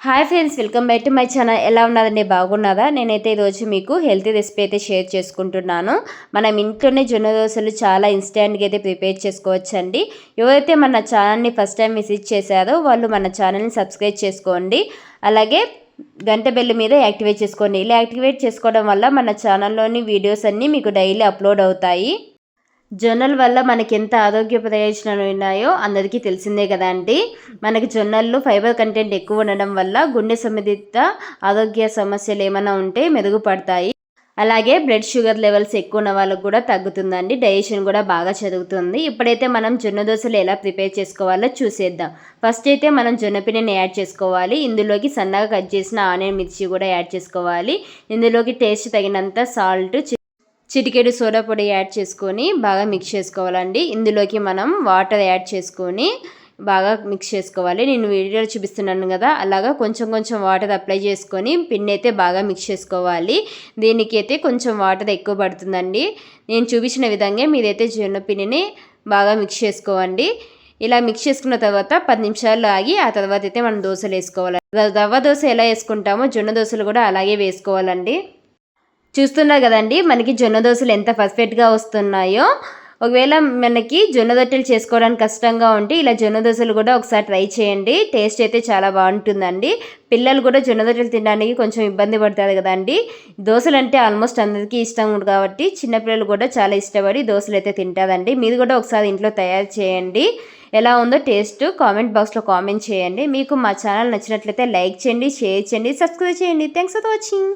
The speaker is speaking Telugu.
Hi friends welcome back to my channel. ఎలా ఉన్నదండి బాగున్నదా నేనైతే ఈరోజు మీకు హెల్తీ రెసిపీ అయితే షేర్ చేసుకుంటున్నాను. మనం ఇంట్లోనే జొన్న దోశలు చాలా ఇన్స్టెంట్గా అయితే ప్రిపేర్ చేసుకోవచ్చండి. ఎవరైతే మన ఛానల్ని ఫస్ట్ టైం విజిట్ చేశారో వాళ్ళు మన ఛానల్ని సబ్స్క్రైబ్ చేసుకోండి. అలాగే గంట బెల్ మీద యాక్టివేట్ చేసుకోండి. ఇలా యాక్టివేట్ చేసుకోవడం వల్ల మన ఛానల్లోని వీడియోస్ అన్నీ మీకు డైలీ అప్లోడ్ అవుతాయి. జొన్నల వల్ల మనకి ఎంత ఆరోగ్య ప్రయోజనాలు ఉన్నాయో అందరికీ తెలిసిందే కదండి మనకి జొన్నల్లో ఫైబర్ కంటెంట్ ఎక్కువ ఉండడం వల్ల గుండె సంబంధిత ఆరోగ్య సమస్యలు ఏమైనా ఉంటే మెరుగుపడతాయి. అలాగే బ్లడ్ షుగర్ లెవెల్స్ ఎక్కువ ఉన్న వాళ్ళకు కూడా తగ్గుతుందండి. డైజెషన్ కూడా బాగా జరుగుతుంది. ఇప్పుడైతే మనం జొన్న దోశలు ఎలా ప్రిపేర్ చేసుకోవాలో చూసేద్దాం. ఫస్ట్ అయితే మనం జొన్న పిండిని యాడ్ చేసుకోవాలి. ఇందులోకి సన్నగా కట్ చేసిన ఆనియన్ మిర్చి కూడా యాడ్ చేసుకోవాలి. ఇందులోకి టేస్ట్ తగినంత సాల్ట్ చిటికెడు సోడా పొడి యాడ్ చేసుకొని బాగా మిక్స్ చేసుకోవాలండి. ఇందులోకి మనం వాటర్ యాడ్ చేసుకొని బాగా మిక్స్ చేసుకోవాలి. నేను వీడియోలో చూపిస్తున్నాను కదా అలాగా కొంచెం కొంచెం వాటర్ అప్లై చేసుకొని పిన్ అయితే బాగా మిక్స్ చేసుకోవాలి. దీనికి అయితే కొంచెం వాటర్ ఎక్కువ పడుతుందండి. నేను చూపించిన విధంగా మీరైతే జొన్న పిండిని బాగా మిక్స్ చేసుకోవండి. ఇలా మిక్స్ చేసుకున్న తర్వాత పది నిమిషాలు ఆగి ఆ తర్వాత అయితే మనం దోశలు వేసుకోవాలి. రవ్వ దోశ ఎలా వేసుకుంటామో జొన్న దోశలు కూడా అలాగే వేసుకోవాలండి. చూస్తున్నారు కదండి మనకి జొన్న దోశలు ఎంత పర్ఫెక్ట్గా వస్తున్నాయో. ఒకవేళ మనకి జొన్న దొట్టెలు చేసుకోవడానికి కష్టంగా ఉంటే ఇలా జొన్న దోశలు కూడా ఒకసారి ట్రై చేయండి. టేస్ట్ అయితే చాలా బాగుంటుందండి. పిల్లలు కూడా జొన్న దొట్టెలు తినడానికి కొంచెం ఇబ్బంది పడతారు కదండి. దోశలు అంటే ఆల్మోస్ట్ అందరికీ ఇష్టం కాబట్టి చిన్నపిల్లలు కూడా చాలా ఇష్టపడి దోశలు అయితే తింటారండి. మీరు కూడా ఒకసారి ఇంట్లో తయారు చేయండి. ఎలా ఉందో టేస్ట్ కామెంట్ బాక్స్లో కామెంట్ చేయండి. మీకు మా ఛానల్ నచ్చినట్లయితే లైక్ చేయండి షేర్ చేయండి సబ్స్క్రైబ్ చేయండి. Thanks for watching.